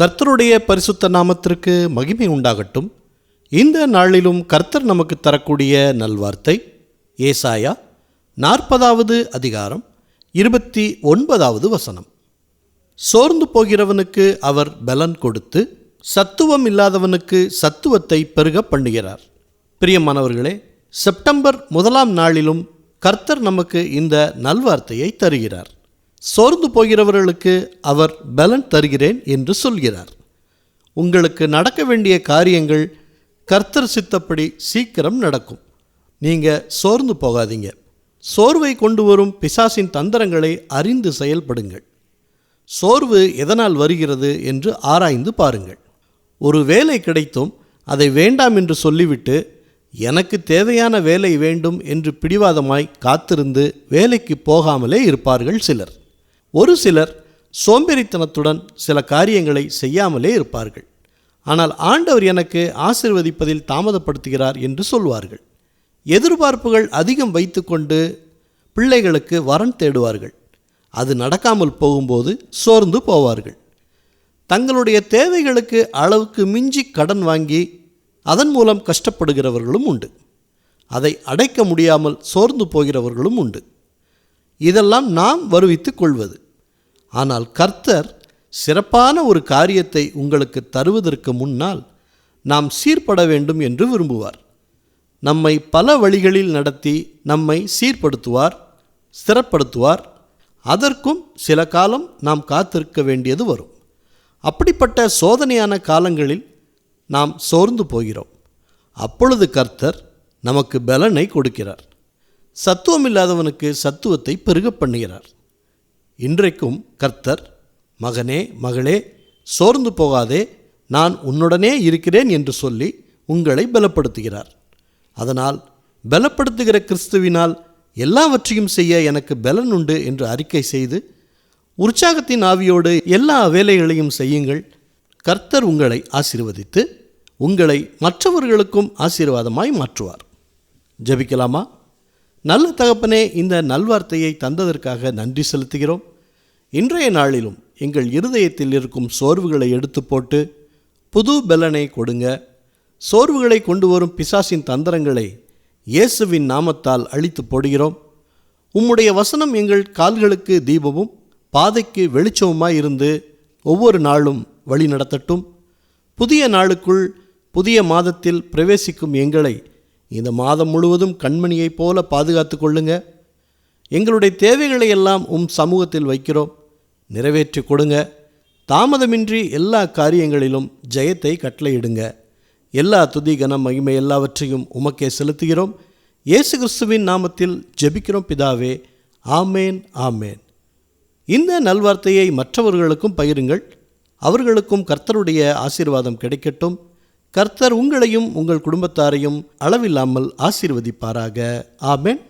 கர்த்தருடைய பரிசுத்த நாமத்திற்கு மகிமை உண்டாகட்டும். இந்த நாளிலும் கர்த்தர் நமக்கு தரக்கூடிய நல்வார்த்தை ஏசாயா நாற்பதாவது அதிகாரம் இருபத்தி ஒன்பதாவது வசனம். சோர்ந்து போகிறவனுக்கு அவர் பலன் கொடுத்து சத்துவம் இல்லாதவனுக்கு சத்துவத்தை பெருக பண்ணுகிறார். பிரியமானவர்களே செப்டம்பர் முதலாம் நாளிலும் கர்த்தர் நமக்கு இந்த நல்வார்த்தையை தருகிறார். சோர்ந்து போகிறவர்களுக்கு அவர் பலன் தருகிறேன் என்று சொல்கிறார். உங்களுக்கு நடக்க வேண்டிய காரியங்கள் கர்த்தர் சித்தப்படி சீக்கிரம் நடக்கும். நீங்கள் சோர்ந்து போகாதீங்க. சோர்வை கொண்டு வரும் பிசாசின் தந்திரங்களை அறிந்து செயல்படுங்கள். சோர்வு எதனால் வருகிறது என்று ஆராய்ந்து பாருங்கள். ஒரு வேலை கிடைத்தும் அதை வேண்டாம் என்று சொல்லிவிட்டு எனக்கு தேவையான வேலை வேண்டும் என்று பிடிவாதமாய் காத்திருந்து வேலைக்கு போகாமலே இருப்பார்கள் சிலர். ஒரு சிலர் சோம்பேறித்தனத்துடன் சில காரியங்களை செய்யாமலே இருப்பார்கள். ஆனால் ஆண்டவர் எனக்கு ஆசிர்வதிப்பதில் தாமதப்படுத்துகிறார் என்று சொல்வார்கள். எதிர்பார்ப்புகள் அதிகம் வைத்துக்கொண்டு பிள்ளைகளுக்கு வரன் தேடுவார்கள். அது நடக்காமல் போகும்போது சோர்ந்து போவார்கள். தங்களுடைய தேவைகளுக்கு அளவுக்கு மிஞ்சி கடன் வாங்கி அதன் மூலம் கஷ்டப்படுகிறவர்களும் உண்டு. அதை அடைக்க முடியாமல் சோர்ந்து போகிறவர்களும் உண்டு. இதெல்லாம் நாம் வருவித்துக் கொள்வது. ஆனால் கர்த்தர் சிறப்பான ஒரு காரியத்தை உங்களுக்கு தருவதற்கு முன்னால் நாம் சீர்பட வேண்டும் என்று விரும்புவார். நம்மை பல வழிகளில் நடத்தி நம்மை சீர்படுத்துவார் ஸ்திரப்படுத்துவார் அதற்கும் சில காலம் நாம் காத்திருக்க வேண்டியது வரும். அப்படிப்பட்ட சோதனையான காலங்களில் நாம் சோர்ந்து போகிறோம். அப்பொழுது கர்த்தர் நமக்கு பலனை கொடுக்கிறார். சத்துவமில்லாதவனுக்கு சத்துவத்தை பெருக பண்ணுகிறார். இன்றைக்கும் கர்த்தர் மகனே மகளே சோர்ந்து போகாதே நான் உன்னுடனே இருக்கிறேன் என்று சொல்லி உங்களை பலப்படுத்துகிறார். அதனால் பலப்படுத்துகிற கிறிஸ்துவினால் எல்லாவற்றையும் செய்ய எனக்கு பலன் உண்டு என்று அறிக்கை செய்து உற்சாகத்தின் ஆவியோடு எல்லா வேலைகளையும் செய்யுங்கள். கர்த்தர் உங்களை ஆசீர்வதித்து உங்களை மற்றவர்களுக்கும் ஆசீர்வாதமாய் மாற்றுவார். ஜெபிக்கலாமா? நல்ல தகப்பனே இந்த நல்வார்த்தையை தந்ததற்காக நன்றி செலுத்துகிறோம். இன்றைய நாளிலும் எங்கள் இருதயத்தில் இருக்கும் சோர்வுகளை எடுத்து போட்டு புது பலனை கொடுங்க. சோர்வுகளை கொண்டு வரும் பிசாசின் தந்திரங்களை இயேசுவின் நாமத்தால் அழித்து போடுகிறோம். உம்முடைய வசனம் எங்கள் கால்களுக்கு தீபமும் பாதைக்கு வெளிச்சமுமாய் இருந்து ஒவ்வொரு நாளும் வழி நடத்தட்டும் புதிய நாளுக்குள் புதிய மாதத்தில் பிரவேசிக்கும் எங்களை இந்த மாதம் முழுவதும் கண்மணியைப் போல பாதுகாத்து கொள்ளுங்க. எங்களுடைய தேவைகளை எல்லாம் உம் சமூகத்தில் வைக்கிறோம். நிறைவேற்றி கொடுங்க. தாமதமின்றி எல்லா காரியங்களிலும் ஜெயத்தை கட்டளையிடுங்க. எல்லா துதி கன மகிமை எல்லாவற்றையும் உமக்கே செலுத்துகிறோம். இயேசு கிறிஸ்துவின் நாமத்தில் ஜெபிக்கிறோம் பிதாவே. ஆமேன் ஆமேன். இந்த நல்வார்த்தையை மற்றவர்களுக்கும் பகிருங்கள். அவர்களுக்கும் கர்த்தருடைய ஆசீர்வாதம் கிடைக்கட்டும். கர்த்தர் உங்களையும் உங்கள் குடும்பத்தாரையும் அளவில்லாமல் ஆசீர்வதிப்பாராக. ஆமேன்.